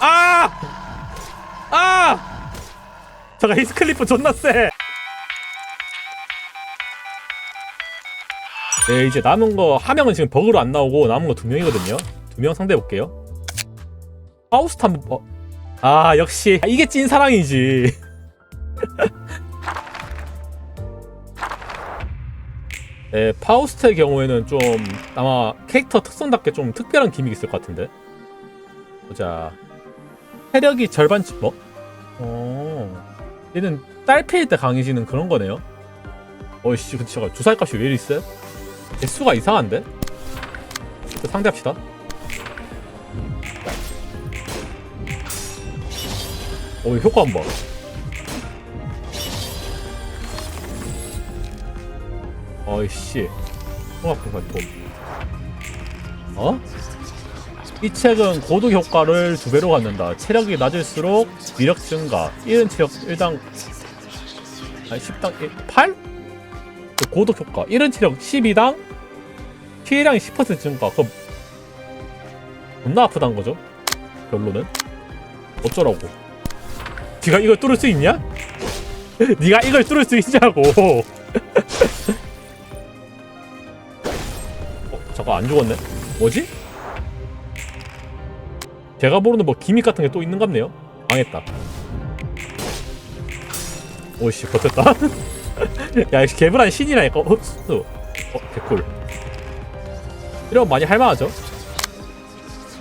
아! 아! 잠깐 히스클리프 존나 세. 네 이제 남은 거 한 명은 지금 버그로 안 나오고 남은 거 두 명이거든요. 두 명 상대해 볼게요. 파우스트 한번 어. 아 역시 아, 이게 찐 사랑이지. 네 파우스트의 경우에는 좀 아마 캐릭터 특성답게 좀 특별한 기믹이 있을 것 같은데. 보자. 체력이 절반쯤 뭐? 어. 얘는 딸피일 때 강해지는 그런 거네요. 어이씨, 근데 잠깐 주사위 값이 왜 이리 있어요? 개수가 이상한데? 또 상대합시다. 어, 효과 한 번. 어이씨. 통합 발품. 어? 이 책은 고독 효과를 두 배로 갖는다. 체력이 낮을수록 위력 증가. 1은 체력 1당 아니 10당 1, 8? 그 고독 효과. 1은 체력 12당 피해량이 10% 증가. 그럼 겁나 아프단 거죠? 결론은 어쩌라고? 네가 이걸 뚫을 수 있냐? 네가 이걸 뚫을 수 있냐고? 어, 잠깐 안 죽었네. 뭐지? 제가 모르는 뭐 기믹 같은 게 또 있는 갑네요. 망했다. 오씨 버텼다. 야 역시 개불한 신이라니까. 흡수. 어 개꿀. 이러면 많이 할만하죠.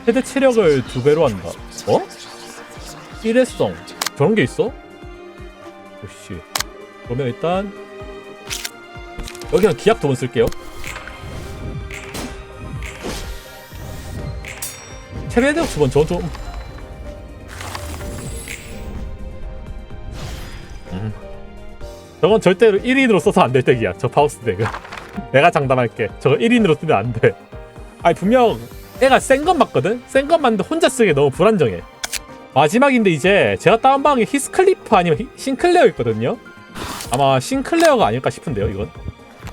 최대 체력을 두 배로 한다. 어? 일회성 저런 게 있어? 오씨. 그러면 일단 여기는 기압 두 번 쓸게요. 최대적 두번 저건 좀. 음. 저건 절대로 1인으로 써서 안 될 덱이야 저 파우스 덱은. 내가 장담할게. 저거 1인으로 쓰면 안 돼. 아니 분명 애가 센 건 맞거든? 센 건 맞는데 혼자 쓰기 너무 불안정해. 마지막인데 이제 제가 다운받은 게 히스클리프 아니면 히- 싱클레어 있거든요? 아마 싱클레어가 아닐까 싶은데요 이건?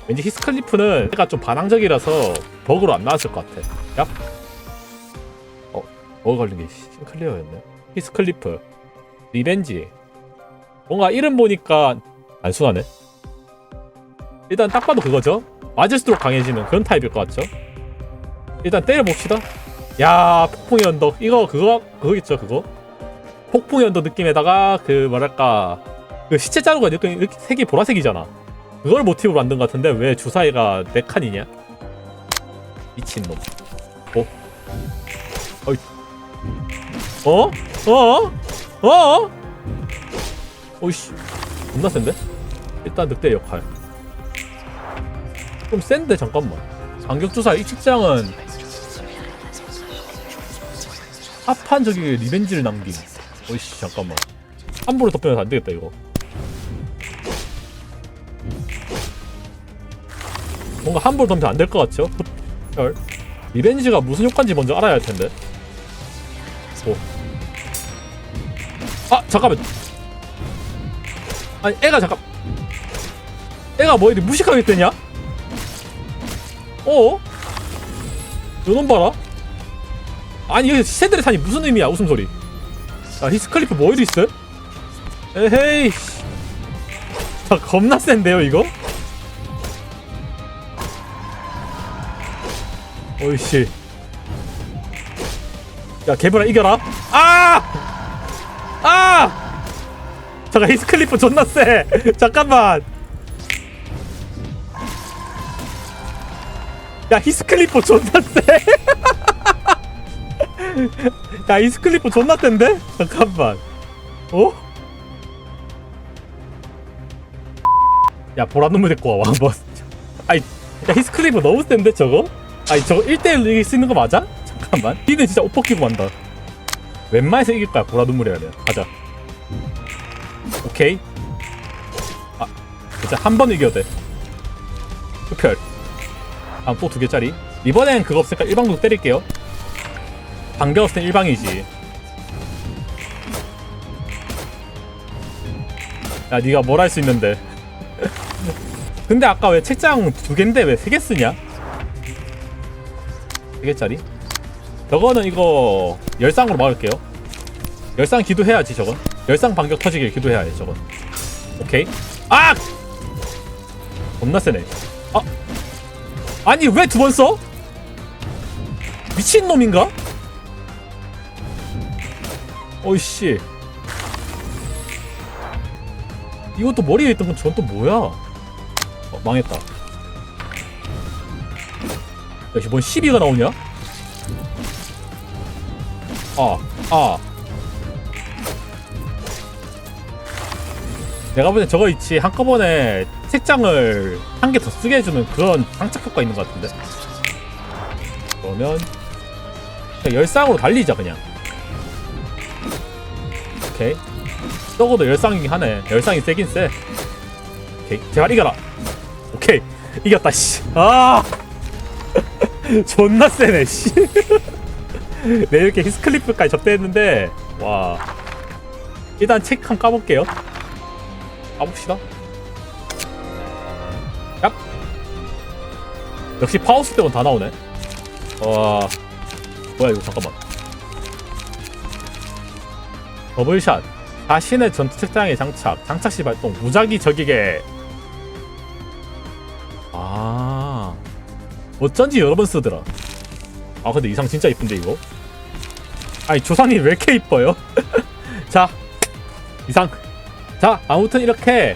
왠지 히스클리프는 애가 좀 반항적이라서 버그로 안 나왔을 것 같아. 얍 뭐가 걸린 게 싱클리어였네. 히스클리프, 리벤지. 뭔가 이름 보니까 단순하네. 일단 딱 봐도 그거죠. 맞을수록 강해지는 그런 타입일 것 같죠. 일단 때려봅시다. 야 폭풍의 언덕 이거 그거 그거겠죠 그거. 폭풍의 언덕 느낌에다가 그 뭐랄까 그 시체 자루가 이렇게, 이렇게 색이 보라색이잖아. 그걸 모티브로 만든 것 같은데 왜 주사위가 네 칸이냐? 미친놈. 어? 어이 어? 어? 어? 오이씨 겁나 센데? 일단 늑대 역할 좀 센데 잠깐만 반격주사 이 직장은 합한 저기 리벤지를 남김 오이씨 잠깐만 함부로 덮여서 안되겠다 이거 뭔가 함부로 덮으면 안 될 것 같죠? 흡혈 리벤지가 무슨 효과인지 먼저 알아야 할 텐데 오. 아 잠깐만 아니 애가 잠깐 애가 뭐 이리 무식하게 뜨냐? 어? 요놈 봐라 아니 여기 새들의 산이 무슨 의미야 웃음소리 아 히스클리프 뭐 이리 있어? 에헤이 씨. 자 겁나 센데요 이거? 어이씨 야 개불아 이겨라 아! 아! 잠깐 히스클리프 존나 세 잠깐만 야 히스클리프 존나 세 야 히스클리프 존나 센데? 잠깐만 어? 야 보라 눈물 데리고 와 한번 아이 야 히스클리프 너무 센데 저거? 아니 저거 1대1 이길 수 있는 거 맞아? 잠깐만 니는 진짜 옷 벗기고 만다 웬만해서 이길 거야. 보라 눈물이야 돼 가자. 오케이. 아 진짜 한 번 이겨도 돼. 흡혈. 다음 또 두 개짜리. 이번엔 그거 없으니까 일방도 때릴게요. 반격 없을 땐 일방이지. 야 니가 뭘 할 수 있는데. 근데 아까 왜 책장 두 개인데 왜 세 개 쓰냐? 3개짜리 저거는 이거 열쌍으로 막을게요. 열상 기도해야지 저건. 열상 반격 터지길 기도해야 돼 저건. 오케이. 아! 겁나 세네. 아! 아니 왜 두 번 써? 미친놈인가? 어이씨. 이것도 머리에 있던 건전또 뭐야? 어, 망했다. 역시 뭔 시비가 나오냐? 아, 아. 내가 볼땐 저거 있지. 한꺼번에 책장을 한 개 더 쓰게 해주는 그런 장착 효과 있는 것 같은데. 그러면 그냥 열쌍으로 달리자 그냥. 오케이. 적어도 열쌍이긴 하네. 열쌍이 세긴 세. 오케이. 제발 이겨라. 오케이. 이겼다 씨 아! 존나 세네 씨. 네 이렇게 히스클리프까지 접대했는데 와. 일단 책 한 까볼게요. 까봅시다. 얍. 역시 파우스 때문에 다 나오네. 와. 뭐야 이거 잠깐만. 더블샷. 자신의 전투 책장에 장착. 장착 시 발동. 무작위 적에게 아. 어쩐지 여러 번 쓰더라 아 근데 이상 진짜 이쁜데 이거? 아니 조상님 왜 이렇게 이뻐요? 자 이상. 자 아무튼 이렇게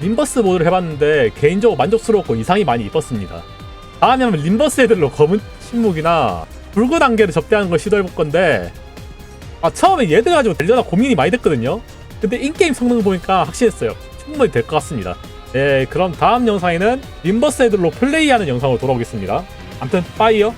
림버스 모드를 해봤는데 개인적으로 만족스럽고 이상이 많이 이뻤습니다. 다음에 한번 림버스 애들로 검은 침묵이나 붉은 안개를 접대하는 걸 시도해볼 건데 아 처음에 얘들 가지고 되려나 고민이 많이 됐거든요. 근데 인게임 성능 보니까 확실했어요. 충분히 될 것 같습니다. 네 그럼 다음 영상에는 림버스 애들로 플레이하는 영상으로 돌아오겠습니다. 아무튼 빠이요